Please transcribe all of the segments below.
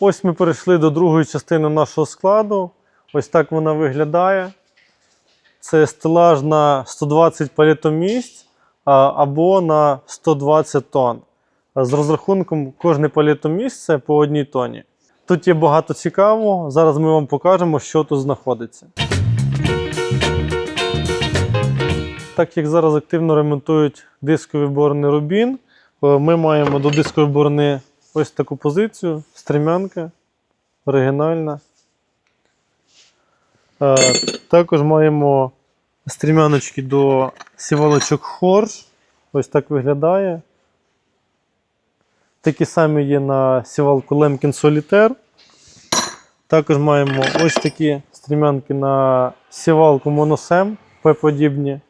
Ось ми перейшли до другої частини нашого складу. Ось так вона виглядає. Це стелаж на 120 палітомісць або на 120 тонн. З розрахунком кожне палітомісце по одній тоні. Тут є багато цікавого. Зараз ми вам покажемо, що тут знаходиться. Так як зараз активно ремонтують дискові борни Рубін, е, ми маємо до дискової борни ось таку позицію: стремянка, оригінальна. Е, Також маємо стрімяночки до сівалочок Хорш. Ось так виглядає. Такі самі є на сівалку Lemkin Solitaire. Також маємо ось такі стрімянки на сівалку Monosem П-подібні.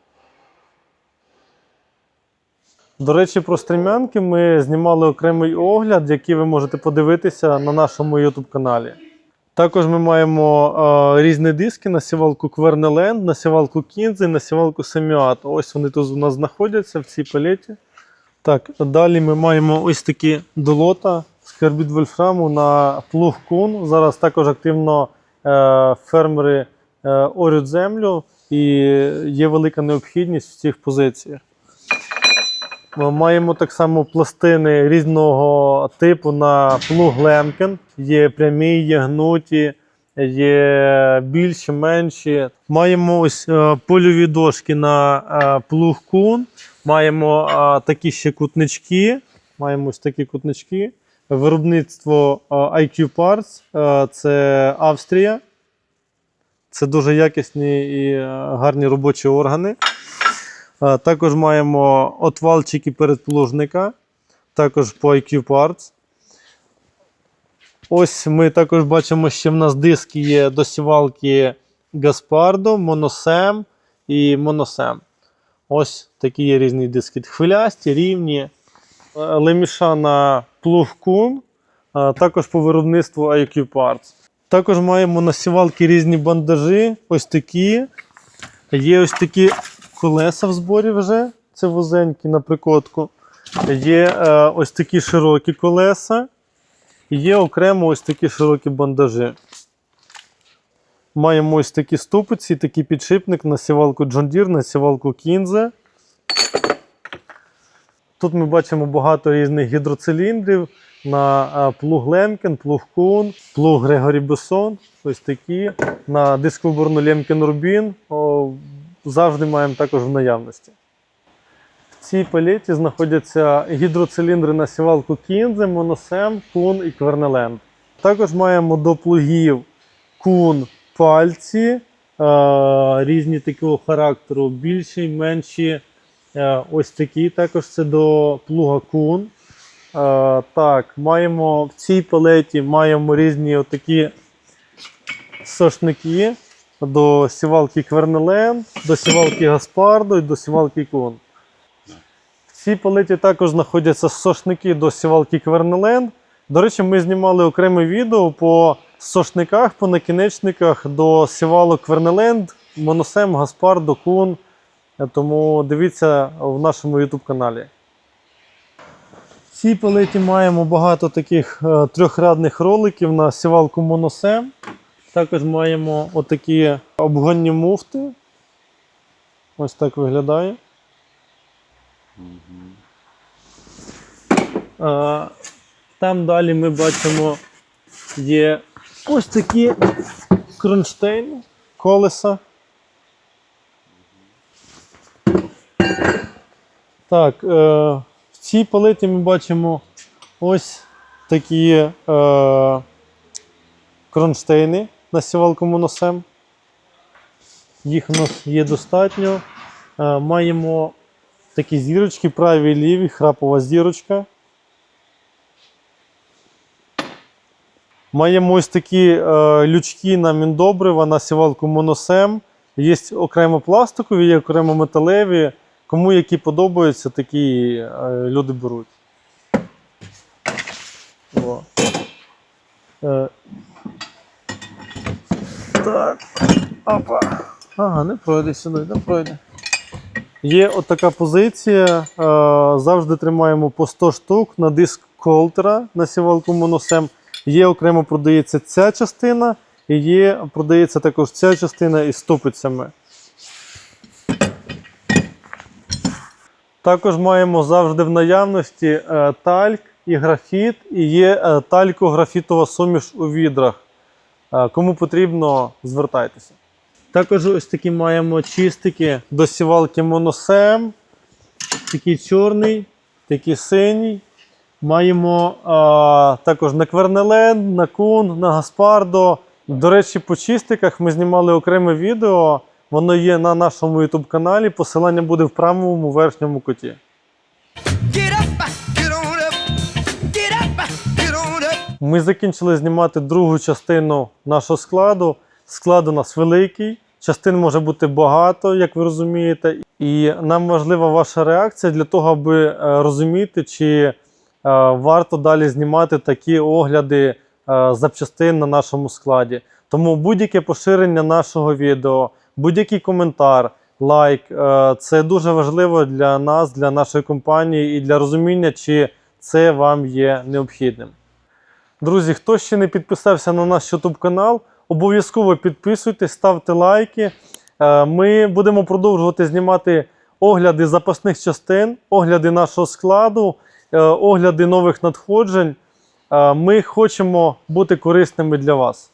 До речі, про стрімянки ми знімали окремий огляд, який ви можете подивитися на нашому YouTube каналі. Також ми маємо е, різні диски на сівалку Квернеленд, на сівалку Кінзи, на сівалку Семіат. Ось вони тут у нас знаходяться в цій палеті. Так, далі ми маємо ось такі долота з карбід вольфраму на плуг кун. Зараз також активно е, фермери е, орють землю і є велика необхідність в цих позиціях. Ми маємо так само пластини різного типу на плуг Лемкен. Є прямі, є гнуті, є більші, менші. Маємо ось е, польові дошки на е, плуг кун. Маємо е, такі ще кутнички. Маємо ось такі кутнички. Виробництво IQ Parts, це Австрія. Це дуже якісні і гарні робочі органи. Е, Також маємо отвалчики передплужника, також по IQ Parts. Ось ми також бачимо, що в нас диски є до сівалки Gaspardo, Monosem і Monosem. Ось такі є різні диски. Хвилясті, рівні. Е, Леміша на плугкун, а також по виробництву IQ Parts. Також маємо на сівалки різні бандажі, ось такі. Є ось такі колеса в зборі вже. Це вузенькі на прикотку. Є е, ось такі широкі колеса. І є окремо ось такі широкі бандажі. Маємо ось такі ступиці, такий підшипник на сівалку John Deere, на сівалку Kinze. Тут ми бачимо багато різних гідроциліндрів на е, плуг Лемкен, плуг Кун, плуг Грегорі Бессон. Ось такі. На дисковоборну Лемкен Рубін. Завжди маємо також в наявності. В цій палеті знаходяться гідроциліндри на сівалку Кінзе, Моносем, Кун і Квернеленд. Також маємо до плугів Кун пальці е, різні такого характеру, більші, менші. Е, ось такі також це до плуга Кун. Е, так, маємо в цій палеті маємо різні отакі сошники до сівалки Квернелен, до сівалки Гаспардо і до сівалки Кун. В цій палеті також знаходяться сошники до сівалки Квернелен. До речі, ми знімали окреме відео по сошниках, по накінечниках до сівалок Квернеленд, Моносем, Гаспардо, Кун. Тому дивіться в нашому YouTube каналі. В цій палеті маємо багато таких е, трьохрядних роликів на сівалку Моносем. Також маємо отакі обгонні муфти. Ось так виглядає. Там далі ми бачимо є ось такі кронштейни, колеса. Так, е, в цій палеті ми бачимо ось такі е, кронштейни на сівалку моносем. Їх у нас є достатньо. Е, маємо такі зірочки, праві і ліві, храпова зірочка. Маємо ось такі е, лючки на міндобрива на сівалку моносем. Є окремо пластикові, є окремо металеві. Кому які подобаються, такі е, люди беруть. О. Так. Опа. Ага, не пройде сюди, не пройде. Є отака позиція. Е, завжди тримаємо по 100 штук на диск Колтера на сівалку моносем. Є окремо продається ця частина, і є продається також ця частина із ступицями. Також маємо завжди в наявності е, тальк і графіт, і є е, талько-графітова суміш у відрах. Е, Кому потрібно, звертайтеся. Також ось такі маємо чистики до сівалки моносем. Такий чорний, такий синій. Маємо а, також на Квернелен, на Кун, на Гаспардо. До речі, по чистиках ми знімали окреме відео. Воно є на нашому YouTube каналі. Посилання буде в правому верхньому куті. Ми закінчили знімати другу частину нашого складу. Склад у нас великий, частин може бути багато, як ви розумієте. І нам важлива ваша реакція для того, аби е, розуміти, чи е, варто далі знімати такі огляди е, запчастин на нашому складі. Тому будь-яке поширення нашого відео, будь-який коментар, лайк це дуже важливо для нас, для нашої компанії і для розуміння, чи це вам є необхідним. Друзі, хто ще не підписався на наш YouTube канал, обов'язково підписуйтесь, ставте лайки. Е, Ми будемо продовжувати знімати огляди запасних частин, огляди нашого складу, е, огляди нових надходжень. Е, Ми хочемо бути корисними для вас.